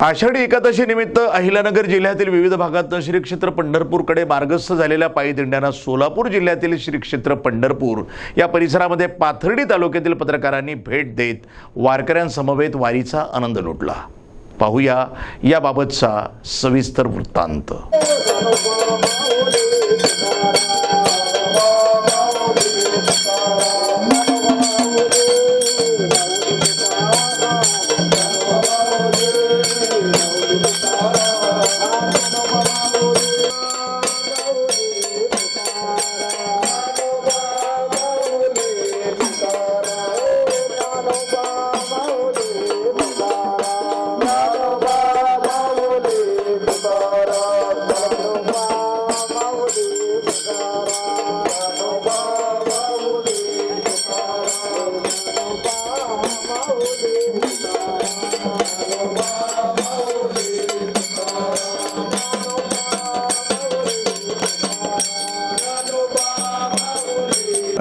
आषाढी एकादशीनिमित्त अहिल्यानगर जिल्ह्यातील विविध भागात श्री क्षेत्र पंढरपूरकडे मार्गस्थ झालेल्या पायी दिंड्यांना सोलापूर जिल्ह्यातील श्री क्षेत्र पंढरपूर या परिसरामध्ये पाथर्डी तालुक्यातील पत्रकारांनी भेट देत वारकऱ्यांसमवेत वारीचा आनंद लुटला. पाहूया याबाबतचा सविस्तर वृत्तांत.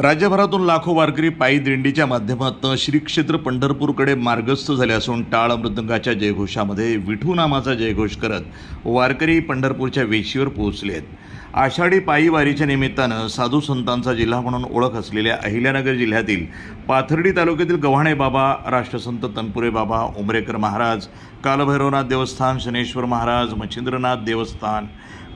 राज्यभरातून लाखो वारकरी पायी दिंडीच्या माध्यमातून श्री क्षेत्र पंढरपूरकडे मार्गस्थ झाले असून टाळ मृदंगाच्या जयघोषामध्ये विठू नामाचा जयघोष करत वारकरी पंढरपूरच्या वेशीवर पोहोचले आहेत. आषाढी पायी वारीच्या निमित्तानं साधू संतांचा जिल्हा म्हणून ओळख असलेल्या अहिल्यानगर जिल्ह्यातील पाथर्डी तालुक्यातील गव्हाणे बाबा राष्ट्रसंत तनपुरे बाबा उमरेकर महाराज कालभैरवनाथ देवस्थान शनेश्वर महाराज मच्छिंद्रनाथ देवस्थान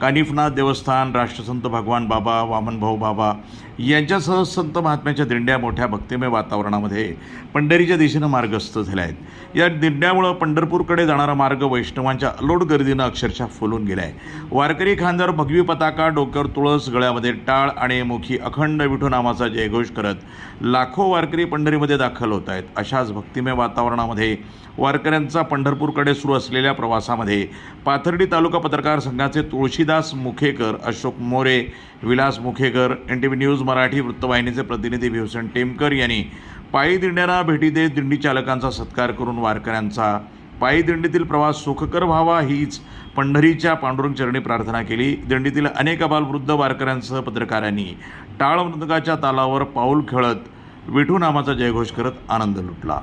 कानिफनाथ देवस्थान राष्ट्रसंत भगवान बाबा वामनभाऊ बाबा यांच्यासह संत महात्म्याच्या दिंड्या मोठ्या भक्तिमय वातावरणामध्ये पंढरीच्या दिशेनं मार्गस्थ झाल्या आहेत. या दिंड्यामुळं पंढरपूरकडे जाणारा मार्ग वैष्णवांच्या अलोट गर्दीनं अक्षरशः फुलून गेला आहे वारकरी खांद्यावर भगवी पताका डोक्यावर तुळस गळ्यामध्ये टाळ आणि मुखी अखंड विठू नामाचा जयघोष करत लाखो वारकरी पंढरीमध्ये दाखल होत आहेत. अशाच भक्तिमय वातावरणामध्ये वारकऱ्यांचा पंढरपूरकडे सुरू असलेल्या प्रवासामध्ये पाथर्डी तालुका पत्रकार संघाचे Tulshidas Mukhekar Ashok More Vilas Mukhekar N T V news Marathi वृत्तवाहिनीचे प्रतिनिधी भिवसेन टेमकर यांनी पायी दिंड्याला भेटी देत दिंडी चालकांचा सत्कार करून वारकऱ्यांचा पायी दिंडीतील प्रवास सुखकर व्हावा हीच पंढरीच्या पांडुरंग चरणी प्रार्थना केली. दिंडीतील अनेक अबालवृद्ध वारकऱ्यांसह पत्रकारांनी टाळ मृदंगाच्या तालावर पाऊल खेळत विठू नामाचा जयघोष करत आनंद लुटला.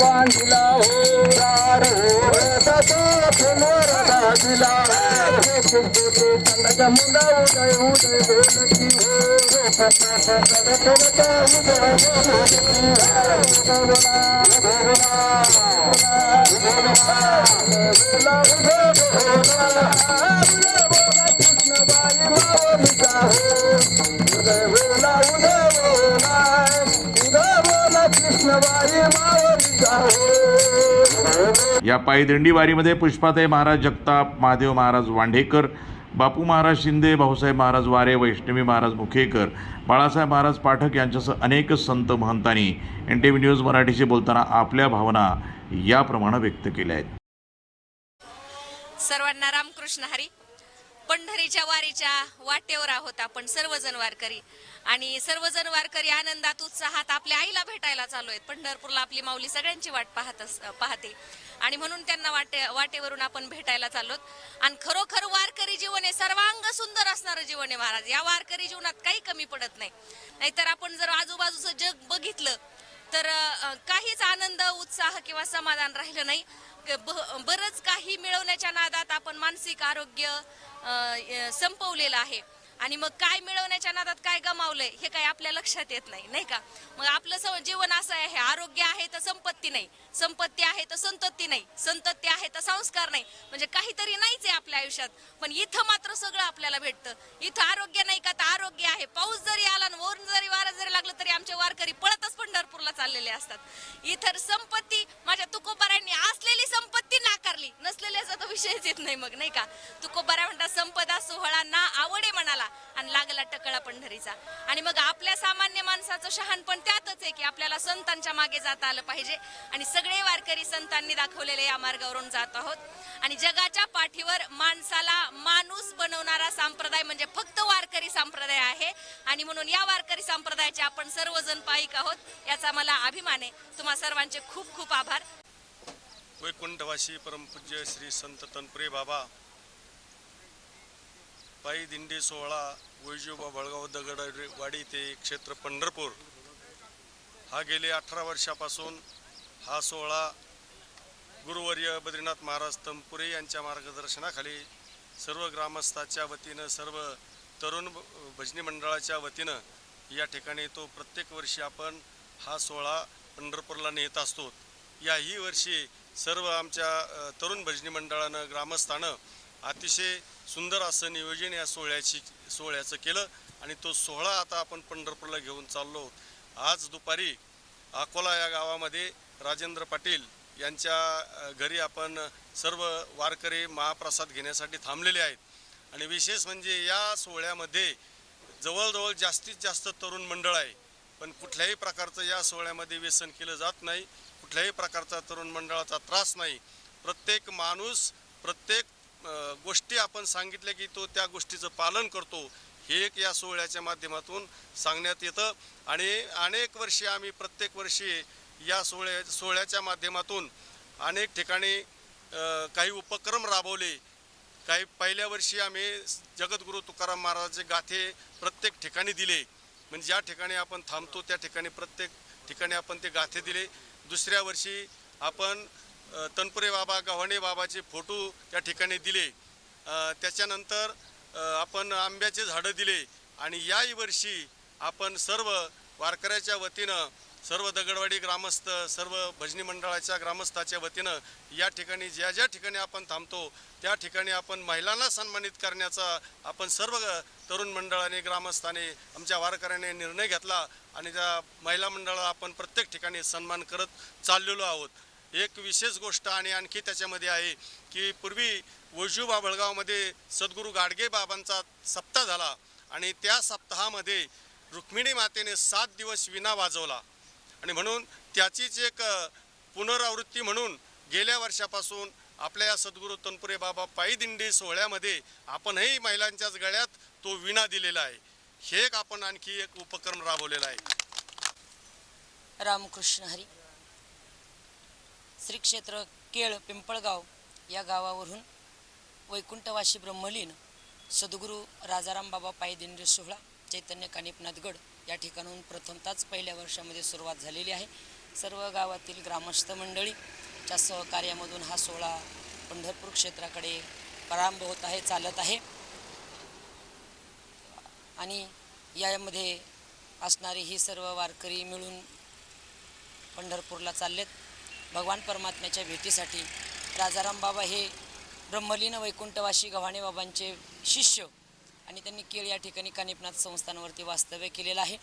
बांधिला हो रार हो फुलवर बांधिला चंद्रच्या मुंडा उदय उदय बोलती हो या पायदिंडी वारीमध्ये पुष्पाताई महाराज जगताप महादेव महाराज वांढेकर बापू महाराज शिंदे भाऊसाहेब महाराज वारे वैष्णवी महाराज मुखेकर बाळासाहेब महाराज पाठक यांच्यासह अनेक संत महंतांनी एन टी व्ही न्यूज मराठीशी बोलताना आपल्या भावना याप्रमाणे व्यक्त केल्या आहेत. सर्वांना रामकृष्ण हरी. पंढरीच्या वारीच्या वाटेवर आहोत आपण सर्वजण वारकरी. आणि सर्वजण वारकरी आनंदात उत्साहात आपल्या आईला भेटायला चालू आहेत. पंढरपूरला आपली माऊली सगळ्यांची वाट पाहत अस- पाहते. आणि म्हणून त्यांना वाटे वाटेवरून आपण भेटायला चाललोत. आणि खरोखर वारकरी जीवन हे सर्वांग सुंदर असणारं जीवन आहे महाराज. या वारकरी जीवनात काही कमी पडत नाही. नाहीतर आपण जर आजूबाजूचं जग बघितलं तर काहीच आनंद उत्साह किंवा समाधान राहिलं नाही. ब- बरंच काही मिळवण्याच्या नादात आपण मानसिक आरोग्य संपवलेलं आहे. आणि मग काय मिळवण्याच्या नादात काय गमावलंय हे काही आपल्या लक्षात येत नाही नाही का? मग आपलं जीवन असं आहे आरोग्य आहे तर संपत्ती नाही. संपत्ती आहे तर संतती नाही. संतती आहे तर संस्कार नाही. म्हणजे काहीतरी नाहीच आहे आपल्या आयुष्यात. पण इथं मात्र सगळं आपल्याला भेटतं. इथं आरोग्य नाही का तर आरोग्य आहे. पाऊस जरी आला आणि वरून जरी वारा जरी लागलं तरी आमचे वारकरी पळतच पंढरपूरला चाललेले असतात. इतर संपत्ती माझ्या तुकोबारांनी असलेली संपत्ती नाकारली. नसलेल्याचा तर विषयच येत नाही मग नाही का? तुकोबारा म्हणतात संपदा सोहळा ना आवडे म्हणाला आणि लागला टकळा पंढरीचा आणि मग आपल्या सामान्य माणसाचं शहाणपण त्यातच आहे की आपल्याला संतांच्या मागे जाता आलं पाहिजे. आणि सगळे वारकरी संतांनी दाखवलेले या मार्गावरून जात आहोत. आणि जगाच्या पाठीवर माणसाला माणूस बनवणारा संप्रदाय म्हणजे फक्त वारकरी संप्रदाय आहे. आणि म्हणून या वारकरी संप्रदायाचे आपण सर्वजण पाईक आहोत. याचा मला अभिमान आहे. तुम्हा सर्वांचे खूप खूप आभार. वैकुंठवासी परमपूज्य श्री संत तनपुरे बाबा पायी दिंडी सोहळा वैजोबा बळगाव दगडवाडी ते क्षेत्र पंढरपूर. हा गेले अठरा वर्षापासून हा सोहळा गुरुवर्य बद्रीनाथ महाराज तंपुरे यांच्या मार्गदर्शनाखाली सर्व ग्रामस्थाच्या वतीनं सर्व तरुण भजनी मंडळाच्या वतीनं या ठिकाणी तो प्रत्येक वर्षी आपण हा सोहळा पंढरपूरला नेत असतो. याही वर्षी सर्व आमच्या तरुण भजनी मंडळानं ग्रामस्थानं अतिशय सुंदर असं नियोजन या सोहळ्याची सोहळ्याचं केलं आणि तो सोहळा आता आपण पंढरपूरला घेऊन चाललो आहोत. आज दुपारी अकोला या गावामध्ये राजेंद्र पाटील यांच्या घरी आपण सर्व वारकरी महाप्रसाद घेण्यासाठी थांबलेले आहेत. आणि विशेष म्हणजे या सोहळ्यामध्ये जवळजवळ जास्तीत जास्त तरुण मंडळ आहे. पण कुठल्याही प्रकारचं या सोहळ्यामध्ये व्यसन केलं जात नाही. कुठल्याही प्रकारचा तरुण मंडळाचा त्रास नाही. प्रत्येक माणूस प्रत्येक गोष्टी आपण सांगितल्या की तो त्या गोष्टीचं पालन करतो हे एक या सोहळ्याच्या माध्यमातून सांगण्यात येतं. आणि अनेक वर्षी आम्ही प्रत्येक वर्षी या सोहळ्या सोहळ्याच्या माध्यमातून अनेक ठिकाणी काही उपक्रम राबवले. काही पहिल्या वर्षी आम्ही जगद्गुरू तुकाराम महाराजाचे गाथे प्रत्येक ठिकाणी दिले. म्हणजे ज्या ठिकाणी आपण थांबतो त्या ठिकाणी प्रत्येक ठिकाणी आपण ते गाथे दिले. दुसऱ्या वर्षी आपण तनपुरे बाबा गव्हाणे बाबाचे फोटो त्या ठिकाणी दिले. त्याच्यानंतर आपण आंब्याचे झाडं दिले आणि याही वर्षी आपण सर्व वारकऱ्याच्या वतीनं सर्व दगडवाडी ग्रामस्थ सर्व भजनी मंडळाच्या ग्रामस्थाच्या वतीनं या ठिकाणी ज्या ज्या ठिकाणी आपण थांबतो त्या ठिकाणी आपण महिलांना सन्मानित करण्याचा आपण सर्व तरुण मंडळाने ग्रामस्थाने आमच्या वारकऱ्याने निर्णय घेतला आणि त्या महिला मंडळाला आपण प्रत्येक ठिकाणी सन्मान करत चाललेलो आहोत. एक विशेष गोष्ट आणि आणखी त्याच्यामध्ये आहे की पूर्वी वैजूबा बळगावमध्ये सद्गुरू गाडगे बाबांचा सप्ताह झाला आणि त्या सप्ताहामध्ये रुक्मिणी मातेने सात दिवस विना वाजवला. आणि म्हणून त्याचीच एक पुनरावृत्ती म्हणून गेल्या वर्षापासून आपल्या या सद्गुरू तनपुरे बाबा पायी दिंडी सोहळ्यामध्ये आपणही महिलांच्याच गळ्यात तो विणा दिलेला आहे. हे एक आपण आणखी एक उपक्रम राबवलेला आहे. रामकृष्ण हरी. श्री क्षेत्र केळ पिंपळगाव या गावावरून वैकुंठवाशी ब्रह्मलीन सद्गुरू राजाराम बाबा पायी सोहळा चैतन्य कानिपनाथगड या ठिकाणाहून प्रथमताच पहिल्या वर्षामध्ये सुरुवात झालेली आहे. सर्व गावातील ग्रामस्थ मंडळीच्या सहकार्यामधून हा सोहळा पंढरपूर क्षेत्राकडे प्रारंभ होत आहे चालत आहे. आणि यामध्ये असणारी ही सर्व वारकरी मिळून पंढरपूरला चाललेत. भगवान परमात्म्याच्या भेटीसाठी राजाराम बाबा हे ब्रह्मलीन वैकुंठवाशी गव्हाणे बाबांचे शिष्य आणि त्यांनी केळ या ठिकाणी कानिपनाथ संस्थानवरती वास्तव्य केलेलं आहे.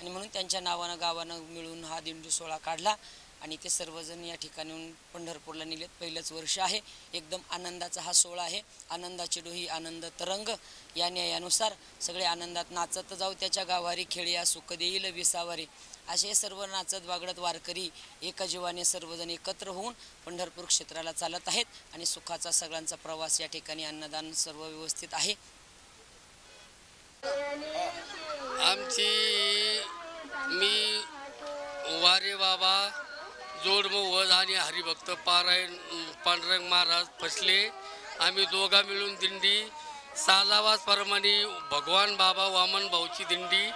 आणि म्हणून त्यांच्या नावानं गावानं मिळून हा दिंडी सोहळा काढला आणि ते सर्वजण या ठिकाणून पंढरपूरला नेलेत पहिलंच वर्ष आहे. एकदम आनंदाचा हा सोहळा आहे. आनंदाची डोही आनंद तरंग या न्यायानुसार सगळे आनंदात नाचत जाऊ. त्याच्या गावारी खेळी सुख देईल विसावारी. असे सर्व नाचत वागडत वारकरी एका जीवाने सर्वजण एकत्र होऊन पंढरपूर क्षेत्राला चालत आहेत आणि सुखाचा सगळ्यांचा प्रवास या ठिकाणी अन्नदान सर्व व्यवस्थित आहे. आमची मी वारे बाबा जोडमोवद आणि हरिभक्त पारायण पांडुरंग महाराज फसले. आम्ही दोघा मिळून दिंडी सालावाजप्रमाणे भगवान बाबा वामन भाऊची दिंडी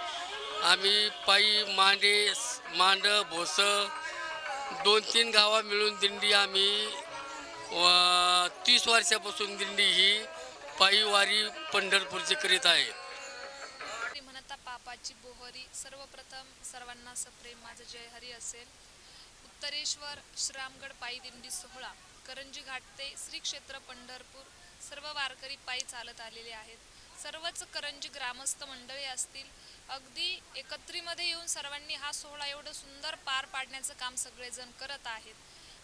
आम्ही पायी मांडे मांड भोस दोन तीन गावा मिळून दिंडी आम्ही व तीस वर्षापासून दिंडी ही पायी वारी पंढरपूरची करीत आहे. म्हणता पापाची बोहरी सर्वप्रथम सर्वांना सप्रेम माझं जय हरी असेल. उत्तरेश्वर श्रामगड पायी दिंडी सोहळा करंजी घाट ते श्री क्षेत्र पंढरपूर सर्व वारकरी पायी चालत आलेले आहेत. सर्वच करंजी ग्रामस्थ मंडळी असतील अगदी एकत्रीमध्ये येऊन सर्वांनी हा सोहळा एवढं सुंदर पार पाडण्याचं काम सगळेजण करत आहेत.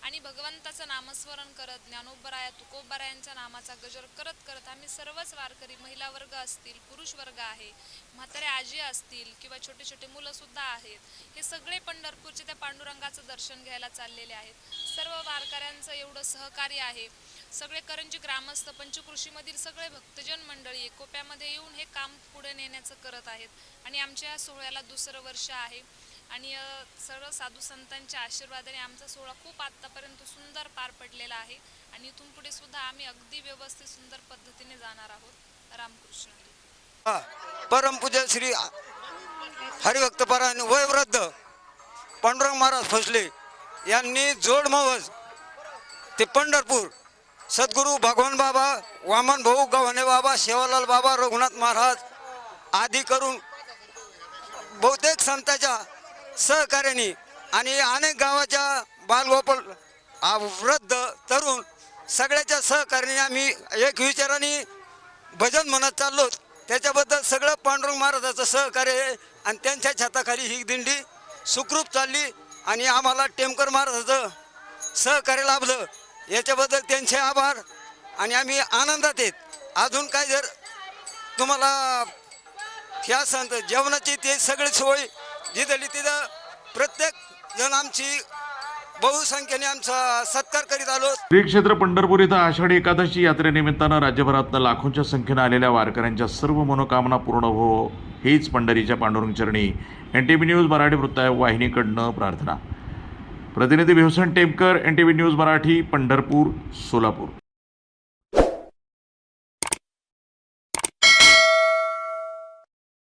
आणि भगवंताचं नामस्मरण करत ज्ञानोबराया तुकोबरायांच्या नामाचा गजर करत करत आम्ही सर्वच वारकरी महिला वर्ग असतील पुरुष वर्ग आहे म्हाताऱ्या आजी असतील किंवा छोटे छोटे मुलंसुद्धा आहेत हे सगळे पंढरपूरचे त्या पांडुरंगाचं दर्शन घ्यायला चाललेले आहेत. सर्व वारकऱ्यांचं एवढं सहकार्य आहे. सगळे करंजी ग्रामस्थ पंचकृषीमधील सगळे भक्तजन मंडळी एकोप्यामध्ये येऊन हे काम पुढे नेण्याचं करत आहेत. आणि आमच्या सोहळ्याला दुसरं वर्ष आहे. आणि सर्व साधू संतांच्या आशीर्वादाने आमचा सोहळा खूप आत्तापर्यंत सुंदर पार पडलेला आहे. आणि इथून पुढे सुद्धा आम्ही अगदी व्यवस्थित सुंदर पद्धतीने जाणार आहोत. रामकृष्ण. हरी परमपूज्य श्री हरिभक्त परायण वयवृद्ध पांडुरंग महाराज फसले यांनी जोडमवज ते पंढरपूर सद्गुरू भगवान बाबा वामन भाऊ गव्हाणे बाबा शेवालाल बाबा रघुनाथ महाराज आदी करून बहुतेक संतांच्या सहकार्याने आणि अनेक गावाच्या बालगोपाल वृद्ध तरुण सगळ्याच्या सहकार्याने आम्ही एक विचाराने भजन म्हणत चाललो. त्याच्याबद्दल सगळं पांडुरंग महाराजाचं सहकार्य आहे आणि त्यांच्या छताखाली ही दिंडी सुखरूप चालली आणि आम्हाला टेमकर महाराजाचं सहकार्य लाभलं. याच्याबद्दल त्यांचे आभार. आणि आम्ही आनंदात आहेत. अजून काय जर तुम्हाला ह्या संत जेवणाची ते सगळी सोय जिथली तिथं प्रत्येक जण आमची बहुसंख्येने आमचा सत्कार करीत आलो. श्री क्षेत्र पंढरपूर इथं आषाढी एकादशी यात्रेनिमित्तानं राज्यभरातनं लाखोंच्या संख्येनं आलेल्या वारकऱ्यांच्या सर्व मनोकामना पूर्ण हो हीच पंढरीच्या पांडुरंग चरणी. एन टी न्यूज मराठी वृत्त वाहिनीकडनं प्रार्थना. प्रतिनिधी Bhivsan Temkar N T V news Marathi Pandharpur Solapur.